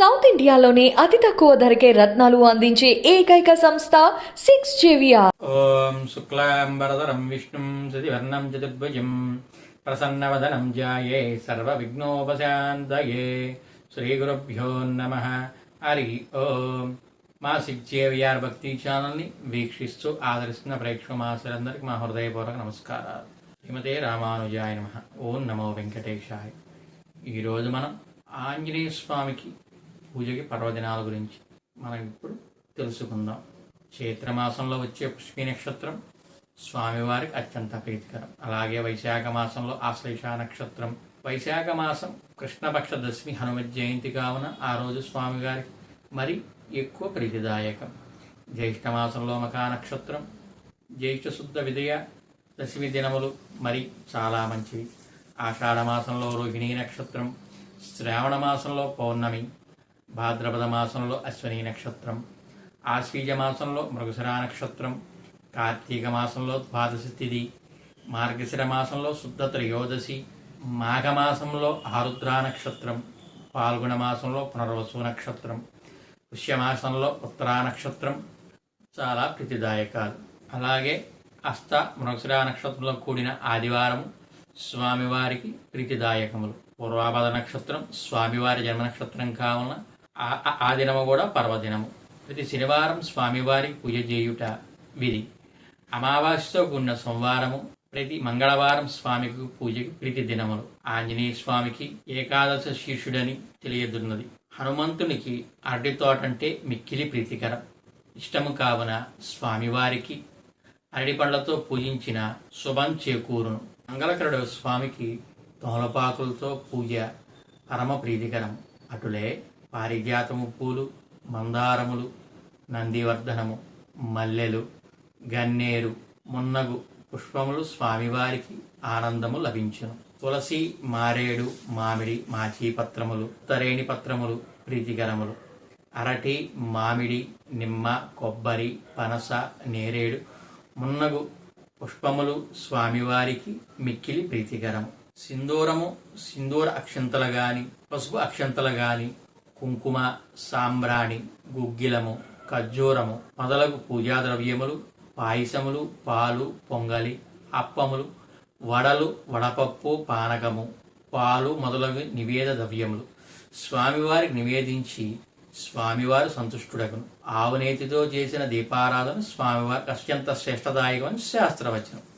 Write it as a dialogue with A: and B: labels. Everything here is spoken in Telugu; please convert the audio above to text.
A: సౌత్ ఇండియాలోనే అతి తక్కువ ధరకే రత్నాలు అందించే ఏకైక సంస్థ సిక్స్ జేవిఆర్.
B: ఓం శుక్లాంబరధరం విష్ణుం సతివర్ణం చతుర్భుజం ప్రసన్నవదనం ఏ శ్రీ గురుభ్యోం నమ. హరి ఓం. మా సిక్జేవిఆర్ భక్తి ఛానల్ని వీక్షిస్తూ ఆదరిస్తున్న ప్రేక్షక మాసలందరికీ మా హృదయపూర్వక నమస్కారాలు. శ్రీమతే రామానుజాయ నమ. ఓం నమో వెంకటేశాయ. ఈరోజు మనం ఆంజనేయ స్వామికి పూజకి పర్వదినాల గురించి మనం ఇప్పుడు తెలుసుకుందాం. చైత్రమాసంలో వచ్చే పుష్పి నక్షత్రం స్వామివారికి అత్యంత ప్రీతికరం. అలాగే వైశాఖ మాసంలో ఆశ్లేష నక్షత్రం. వైశాఖ మాసం కృష్ణపక్ష దశమి హనుమత్ జయంతి కావున ఆ రోజు స్వామివారికి మరి ఎక్కువ ప్రీతిదాయకం. జ్యేష్ఠ మాసంలో మకా నక్షత్రం జ్యేష్ఠ శుద్ధ విదయ దశమి దినములు మరి చాలా మంచివి. ఆషాఢ మాసంలో రోహిణీ నక్షత్రం శ్రావణ మాసంలో పౌర్ణమి భాద్రపద మాసంలో అశ్వని నక్షత్రం ఆశ్వీజ మాసంలో మృగశిరా నక్షత్రం కార్తీక మాసంలో ద్వాదశి తిథి మార్గశిర మాసంలో శుద్ధ త్రయోదశి మాఘమాసంలో ఆరుద్రా నక్షత్రం పాల్గొన మాసంలో పునర్వసు నక్షత్రం పుష్యమాసంలో ఉత్తరా నక్షత్రం చాలా ప్రీతిదాయకాలు. అలాగే అస్త మృగశిరా నక్షత్రంలో కూడిన ఆదివారం స్వామివారికి ప్రీతిదాయకములు. పూర్వాపద నక్షత్రం స్వామివారి జన్మ నక్షత్రం కావున ఆ- ఆ- దినము కూడా పర్వదినము. ప్రతి శనివారం స్వామివారి పూజ చేయుట విధి. అమావాస్యతో కూడిన సోమవారము ప్రతి మంగళవారం స్వామికి పూజకి ప్రీతి దినములు. ఆంజనేయ స్వామికి ఏకాదశ శీర్షుడని తెలియదున్నది. హనుమంతునికి అరటి తోటంటే మిక్కిలి ప్రీతికరం. ఇష్టము కావున స్వామివారికి అరటి పండ్లతో పూజించిన శుభం చేకూరును. మంగళకరుడు స్వామికి తోలపాకులతో పూజ పరమ ప్రీతికరం. అటులే పారిజాతము పూలు మందారములు నందివర్ధనము మల్లెలు గన్నేరు మున్నగు పుష్పములు స్వామివారికి ఆనందము లభించును. తులసి మారేడు మామిడి మాచీపత్రములు తరేణి పత్రములు ప్రీతికరములు. అరటి మామిడి నిమ్మ కొబ్బరి పనస నేరేడు మున్నగు పుష్పములు స్వామివారికి మిక్కిలి ప్రీతికరము. సింధూరము సింధూర అక్షంతలు గాని పసుపు అక్షంతలు గాని కుంకుమ సాంబ్రాణి గుగ్గిలము ఖర్జూరము మొదలగు పూజా ద్రవ్యములు పాయసములు పాలు పొంగలి అప్పములు వడలు వడపప్పు పానకము పాలు మొదలగు నివేద ద్రవ్యములు. స్వామివారికి నివేదించి స్వామివారు సంతుష్టుడగను. ఆవునేతితో చేసిన దీపారాధన స్వామివారికి అత్యంత శ్రేష్టదాయకమని శాస్త్రవచనం.